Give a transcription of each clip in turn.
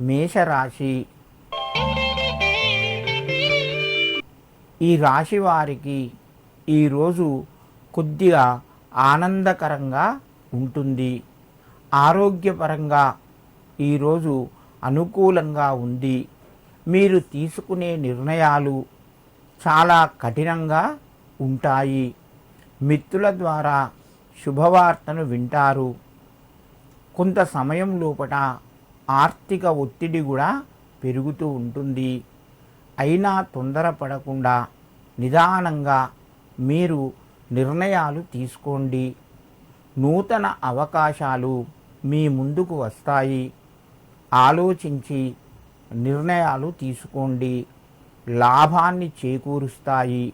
మేషరాశి. ఈ రాశి వారికి ఈరోజు కొద్దిగా ఆనందకరంగా ఉంటుంది. ఆరోగ్యపరంగా ఈరోజు అనుకూలంగా ఉంది. మీరు తీసుకునే నిర్ణయాలు చాలా కఠినంగా ఉంటాయి. మిత్రుల ద్వారా శుభవార్తను వింటారు. కొంత సమయం లోపట ఆర్థిక ఒత్తిడి కూడా పెరుగుతూ ఉంటుంది. అయినా తొందరపడకుండా నిదానంగా మీరు నిర్ణయాలు తీసుకోండి. నూతన అవకాశాలు మీ ముందుకు వస్తాయి. ఆలోచించి నిర్ణయాలు తీసుకోండి. లాభాన్ని చేకూరుస్తాయి.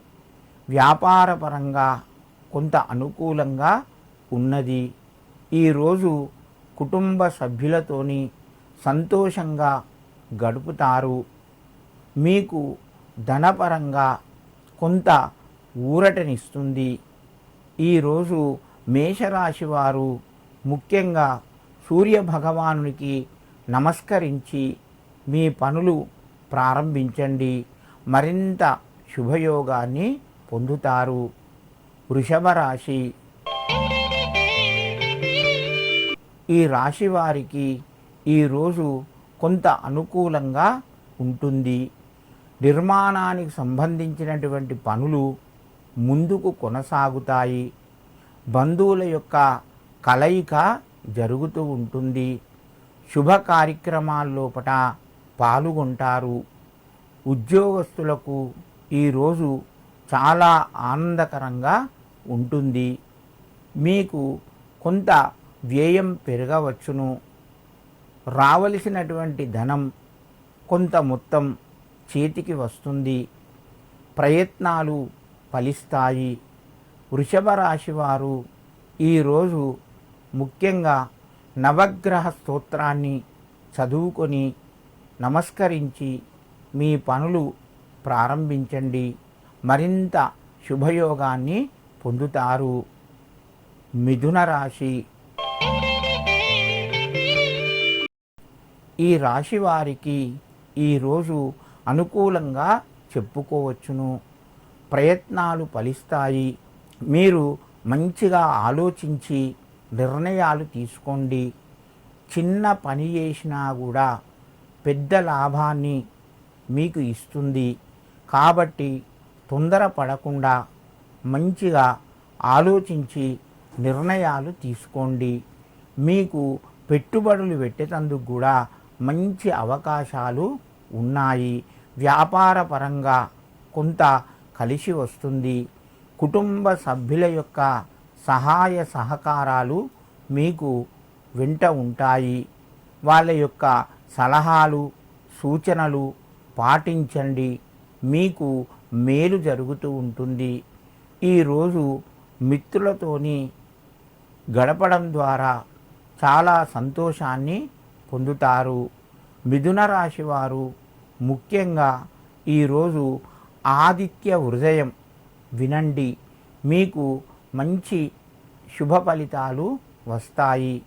వ్యాపారపరంగా కొంత అనుకూలంగా ఉన్నది. ఈరోజు కుటుంబ సభ్యులతోని సంతోషంగా గడుపుతారు. మీకు ధనపరంగా కొంత ఊరటనిస్తుంది. ఈరోజు మేషరాశి వారు ముఖ్యంగా సూర్య భగవానునికి నమస్కరించి మీ పనులు ప్రారంభించండి. మరింత శుభయోగాన్ని పొందుతారు. వృషభ రాశి. ఈ రాశి వారికి ఈరోజు కొంత అనుకూలంగా ఉంటుంది. నిర్మాణానికి సంబంధించినటువంటి పనులు ముందుకు కొనసాగుతాయి. బంధువుల యొక్క కలయిక జరుగుతూ ఉంటుంది. శుభ కార్యక్రమాల్లోపట పాల్గొంటారు. ఉద్యోగస్తులకు ఈరోజు చాలా ఆనందకరంగా ఉంటుంది. మీకు కొంత వ్యయం పెరగవచ్చును. రావలసినటువంటి ధనం కొంత మొత్తం చేతికి వస్తుంది. ప్రయత్నాలు ఫలిస్తాయి. వృషభ రాశి వారు ఈరోజు ముఖ్యంగా నవగ్రహ స్తోత్రాన్ని చదువుకొని నమస్కరించి మీ పనులు ప్రారంభించండి. మరింత శుభయోగాన్ని పొందుతారు. మిథున రాశి ఈ రాశి వారికి ఈరోజు అనుకూలంగా చెప్పుకోవచ్చును. ప్రయత్నాలు ఫలిస్తాయి. మీరు మంచిగా ఆలోచించి నిర్ణయాలు తీసుకోండి. చిన్న పని చేసినా కూడా పెద్ద లాభాన్ని మీకు ఇస్తుంది. కాబట్టి తొందరపడకుండా మంచిగా ఆలోచించి నిర్ణయాలు తీసుకోండి. మీకు పెట్టుబడులు పెట్టేటందుకు కూడా మంచి అవకాశాలు ఉన్నాయి. వ్యాపార పరంగా కొంత కలిసి వస్తుంది. కుటుంబ సభ్యుల యొక్క సహాయ సహకారాలు మీకు వెంట ఉంటాయి. వాళ్ళ యొక్క సలహాలు సూచనలు పాటించండి. మీకు మేలు జరుగుతూ ఉంటుంది. ఈరోజు మిత్రులతోని గడపడం ద్వారా చాలా సంతోషాన్ని పొందుతారు. మిథున రాశి వారు ముఖ్యంగా ఈరోజు ఆదిత్య హృదయం వినండి. మీకు మంచి శుభ ఫలితాలు వస్తాయి.